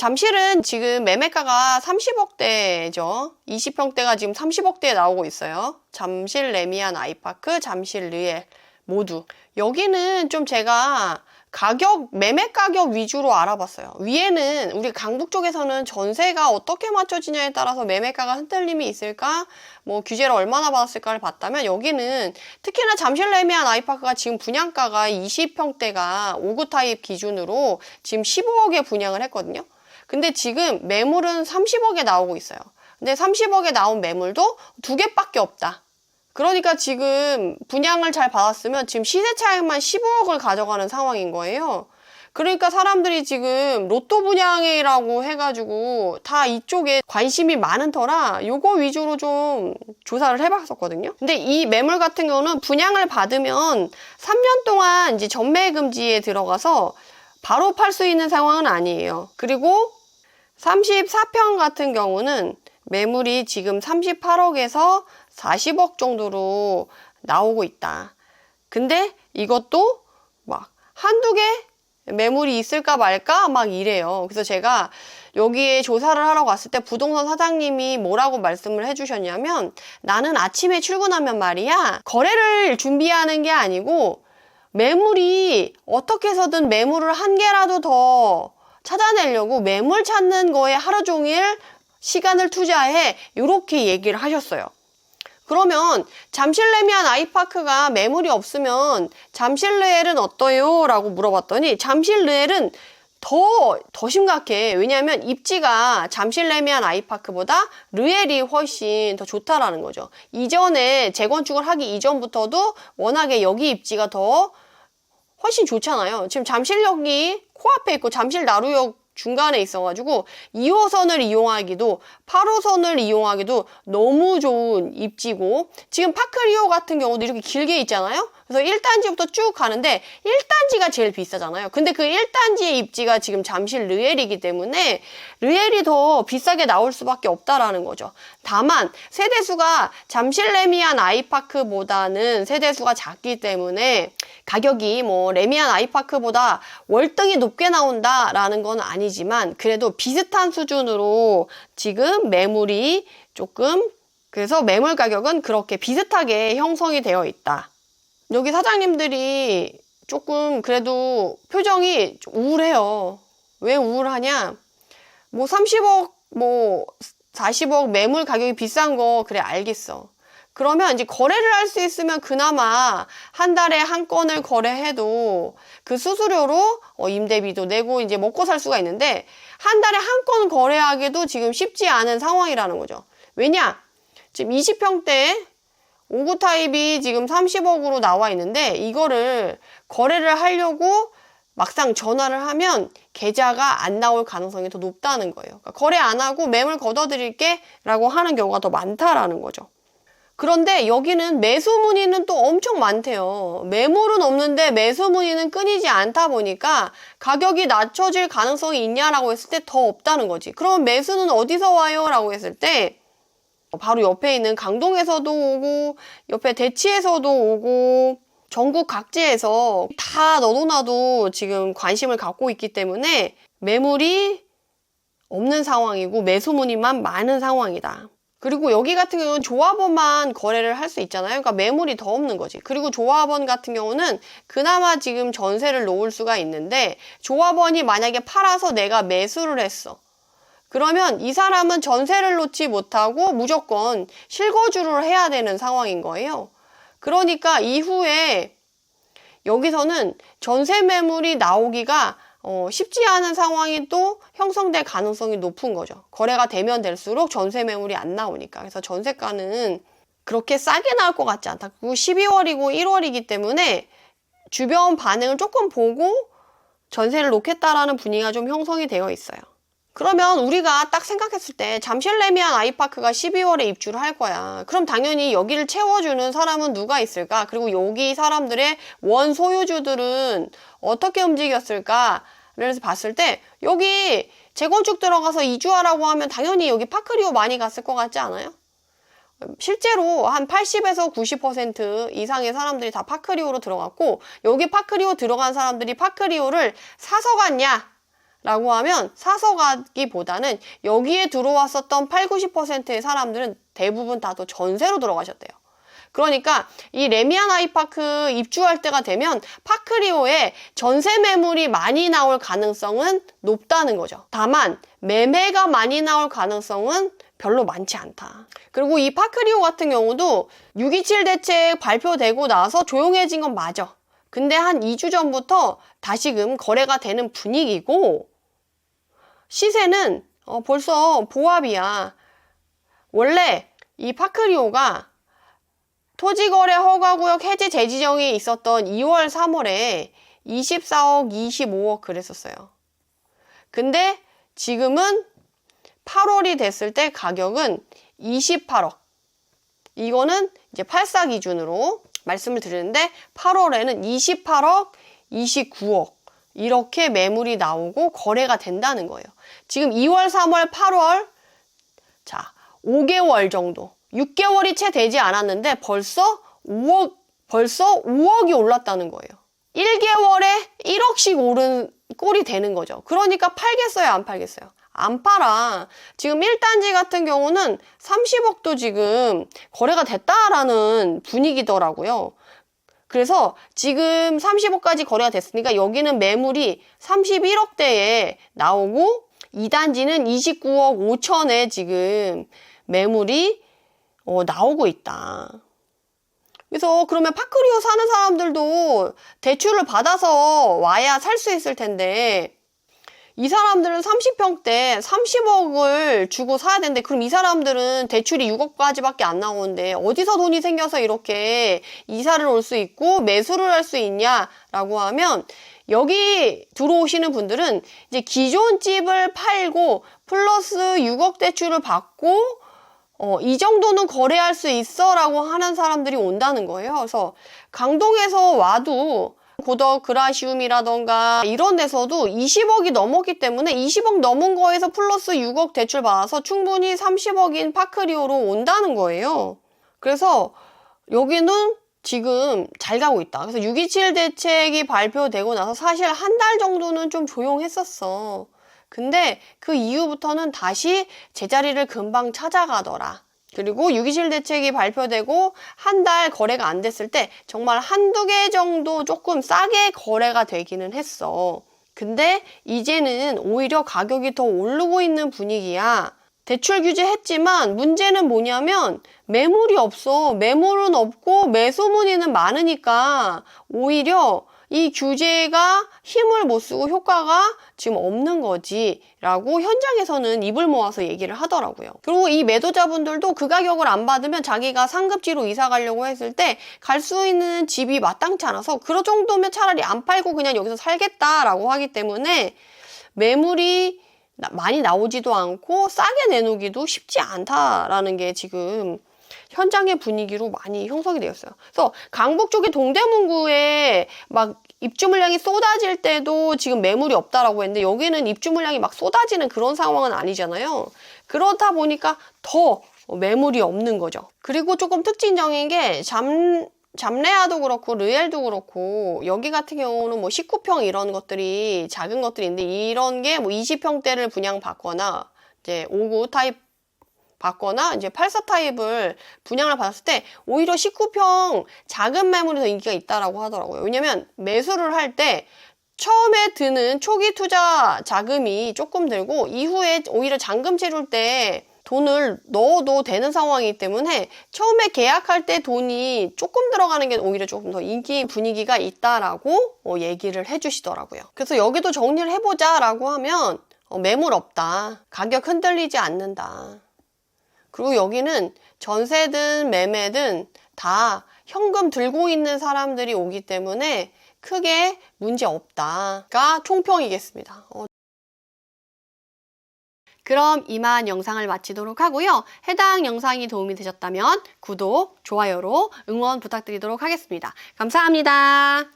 잠실은 지금 매매가가 30억대죠. 20평대가 지금 30억대에 나오고 있어요. 잠실 레미안 아이파크, 잠실 르엘 모두. 여기는 좀 제가 가격, 매매 가격 위주로 알아봤어요. 위에는 우리 강북 쪽에서는 전세가 어떻게 맞춰지냐에 따라서 매매가가 흔들림이 있을까? 뭐 규제를 얼마나 받았을까를 봤다면 여기는 특히나 잠실 레미안 아이파크가 지금 분양가가 20평대가 5구 타입 기준으로 지금 15억에 분양을 했거든요. 근데 지금 매물은 30억에 나오고 있어요. 근데 30억에 나온 매물도 두 개밖에 없다. 그러니까 지금 분양을 잘 받았으면 지금 시세 차익만 15억을 가져가는 상황인 거예요. 그러니까 사람들이 지금 로또 분양이라고 해가지고 다 이쪽에 관심이 많은 터라 요거 위주로 좀 조사를 해봤었거든요. 근데 이 매물 같은 경우는 분양을 받으면 3년 동안 이제 전매 금지에 들어가서 바로 팔 수 있는 상황은 아니에요. 그리고 34평 같은 경우는 매물이 지금 38억에서 40억 정도로 나오고 있다. 근데 이것도 막 한두 개 매물이 있을까 말까 막 이래요. 그래서 제가 여기에 조사를 하러 갔을 때 부동산 사장님이 뭐라고 말씀을 해주셨냐면 나는 아침에 출근하면 말이야 거래를 준비하는 게 아니고 매물이 어떻게 해서든 매물을 한 개라도 더 찾아내려고 매물 찾는 거에 하루 종일 시간을 투자해 이렇게 얘기를 하셨어요. 그러면 잠실레미안 아이파크가 매물이 없으면 잠실르엘은 어떠요? 라고 물어봤더니 잠실르엘은 더, 더 심각해. 왜냐하면 입지가 잠실레미안 아이파크보다 르엘이 훨씬 더 좋다라는 거죠. 이전에 재건축을 하기 이전부터도 워낙에 여기 입지가 더 훨씬 좋잖아요. 지금 잠실역이 코앞에 있고 잠실 나루역 중간에 있어가지고 2호선을 이용하기도 8호선을 이용하기도 너무 좋은 입지고 지금 파크리오 같은 경우도 이렇게 길게 있잖아요. 그래서 1단지부터 쭉 가는데 1단지가 제일 비싸잖아요. 근데 그 1단지의 입지가 지금 잠실 르엘이기 때문에 르엘이 더 비싸게 나올 수밖에 없다라는 거죠. 다만 세대수가 잠실 레미안 아이파크보다는 세대수가 작기 때문에 가격이 뭐 레미안 아이파크보다 월등히 높게 나온다라는 건 아니지만 그래도 비슷한 수준으로 지금 매물이 조금 그래서 매물 가격은 그렇게 비슷하게 형성이 되어 있다. 여기 사장님들이 조금 그래도 표정이 좀 우울해요. 왜 우울하냐? 뭐 30억, 뭐 40억 매물 가격이 비싼 거 그래 알겠어. 그러면 이제 거래를 할 수 있으면 그나마 한 달에 한 건을 거래해도 그 수수료로 어, 임대비도 내고 이제 먹고 살 수가 있는데 한 달에 한 건 거래하기도 지금 쉽지 않은 상황이라는 거죠. 왜냐? 지금 20평대 5구 타입이 지금 30억으로 나와 있는데 이거를 거래를 하려고 막상 전화를 하면 계좌가 안 나올 가능성이 더 높다는 거예요. 그러니까 거래 안 하고 매물 걷어드릴게 라고 하는 경우가 더 많다라는 거죠. 그런데 여기는 매수 문의는 또 엄청 많대요. 매물은 없는데 매수 문의는 끊이지 않다 보니까 가격이 낮춰질 가능성이 있냐라고 했을 때 더 없다는 거지. 그럼 매수는 어디서 와요? 라고 했을 때 바로 옆에 있는 강동에서도 오고 옆에 대치에서도 오고 전국 각지에서 다 너도 나도 지금 관심을 갖고 있기 때문에 매물이 없는 상황이고 매수 문의만 많은 상황이다. 그리고 여기 같은 경우는 조합원만 거래를 할 수 있잖아요. 그러니까 매물이 더 없는 거지. 그리고 조합원 같은 경우는 그나마 지금 전세를 놓을 수가 있는데 조합원이 만약에 팔아서 내가 매수를 했어. 그러면 이 사람은 전세를 놓지 못하고 무조건 실거주를 해야 되는 상황인 거예요. 그러니까 이후에 여기서는 전세 매물이 나오기가 어, 쉽지 않은 상황이 또 형성될 가능성이 높은 거죠. 거래가 되면 될수록 전세 매물이 안 나오니까. 그래서 전세가는 그렇게 싸게 나올 것 같지 않다. 그리고 12월이고 1월이기 때문에 주변 반응을 조금 보고 전세를 놓겠다라는 분위기가 좀 형성이 되어 있어요. 그러면 우리가 딱 생각했을 때 잠실레미안 아이파크가 12월에 입주를 할 거야. 그럼 당연히 여기를 채워주는 사람은 누가 있을까? 그리고 여기 사람들의 원 소유주들은 어떻게 움직였을까? 를 봤을 때 여기 재건축 들어가서 이주하라고 하면 당연히 여기 파크리오 많이 갔을 것 같지 않아요? 실제로 한 80에서 90% 이상의 사람들이 다 파크리오로 들어갔고 여기 파크리오 들어간 사람들이 파크리오를 사서 갔냐? 라고 하면 사서 가기보다는 여기에 들어왔었던 8, 90%의 사람들은 대부분 다 또 전세로 들어가셨대요. 그러니까 이 레미안 아이파크 입주할 때가 되면 파크리오에 전세 매물이 많이 나올 가능성은 높다는 거죠. 다만 매매가 많이 나올 가능성은 별로 많지 않다. 그리고 이 파크리오 같은 경우도 627 대책 발표되고 나서 조용해진 건 맞아. 근데 한 2주 전부터 다시금 거래가 되는 분위기고 시세는 어, 벌써 보합이야. 원래 이 파크리오가 토지거래 허가구역 해제 재지정이 있었던 2월, 3월에 24억, 25억 그랬었어요. 근데 지금은 8월이 됐을 때 가격은 28억. 이거는 이제 84 기준으로 말씀을 드리는데 8월에는 28억, 29억 이렇게 매물이 나오고 거래가 된다는 거예요. 지금 2월, 3월, 8월 자, 5개월 정도. 6개월이 채 되지 않았는데 벌써 5억 벌써 5억이 올랐다는 거예요. 1개월에 1억씩 오른 꼴이 되는 거죠. 그러니까 팔겠어요, 안 팔겠어요? 안 팔아. 지금 1단지 같은 경우는 30억도 지금 거래가 됐다라는 분위기더라고요. 그래서 지금 30억까지 거래가 됐으니까 여기는 매물이 31억대에 나오고 2단지는 29억 5천에 지금 매물이 어, 나오고 있다. 그래서 그러면 파크리오 사는 사람들도 대출을 받아서 와야 살 수 있을 텐데 이 사람들은 30평대 30억을 주고 사야 되는데 그럼 이 사람들은 대출이 6억까지밖에 안 나오는데 어디서 돈이 생겨서 이렇게 이사를 올 수 있고 매수를 할 수 있냐라고 하면 여기 들어오시는 분들은 이제 기존 집을 팔고 플러스 6억 대출을 받고 어, 이 정도는 거래할 수 있어 라고 하는 사람들이 온다는 거예요. 그래서 강동에서 와도 고덕 그라시움이라던가 이런 데서도 20억이 넘었기 때문에 20억 넘은 거에서 플러스 6억 대출 받아서 충분히 30억인 파크리오로 온다는 거예요. 그래서 여기는 지금 잘 가고 있다. 그래서 627 대책이 발표되고 나서 사실 한 달 정도는 좀 조용했었어. 근데 그 이후부터는 다시 제자리를 금방 찾아가더라. 그리고 627 대책이 발표되고 한 달 거래가 안 됐을 때 정말 한두 개 정도 조금 싸게 거래가 되기는 했어. 근데 이제는 오히려 가격이 더 오르고 있는 분위기야. 대출 규제했지만 문제는 뭐냐면 매물이 없어. 매물은 없고 매수 문의는 많으니까 오히려 이 규제가 힘을 못 쓰고 효과가 지금 없는 거지 라고 현장에서는 입을 모아서 얘기를 하더라고요. 그리고 이 매도자분들도 그 가격을 안 받으면 자기가 상급지로 이사 가려고 했을 때 갈 수 있는 집이 마땅치 않아서 그런 정도면 차라리 안 팔고 그냥 여기서 살겠다라고 하기 때문에 매물이 나- 많이 나오지도 않고 싸게 내놓기도 쉽지 않다라는 게 지금 현장의 분위기로 많이 형성이 되었어요. 그래서 강북 쪽의 동대문구에 막 입주 물량이 쏟아질 때도 지금 매물이 없다라고 했는데 여기는 입주 물량이 막 쏟아지는 그런 상황은 아니잖아요. 그렇다 보니까 더 매물이 없는 거죠. 그리고 조금 특징적인 게 잠, 잠레아도 그렇고 르엘도 그렇고 여기 같은 경우는 뭐 19평 이런 것들이 작은 것들이 있는데 이런 게 뭐 20평대를 분양받거나 이제 59 타입 받거나 이제 84 타입을 분양을 받았을 때 오히려 19평 작은 매물이 더 인기가 있다라고 하더라고요. 왜냐면 매수를 할 때 처음에 드는 초기 투자 자금이 조금 들고 이후에 오히려 잔금 치룰 때 돈을 넣어도 되는 상황이기 때문에 처음에 계약할 때 돈이 조금 들어가는 게 오히려 조금 더 인기 분위기가 있다라고 어, 얘기를 해주시더라고요. 그래서 여기도 정리를 해보자라고 하면 어, 매물 없다. 가격 흔들리지 않는다. 그리고 여기는 전세든 매매든 다 현금 들고 있는 사람들이 오기 때문에 크게 문제 없다가 총평이겠습니다. 어, 그럼 이만 영상을 마치도록 하고요. 해당 영상이 도움이 되셨다면 구독, 좋아요로 응원 부탁드리도록 하겠습니다. 감사합니다.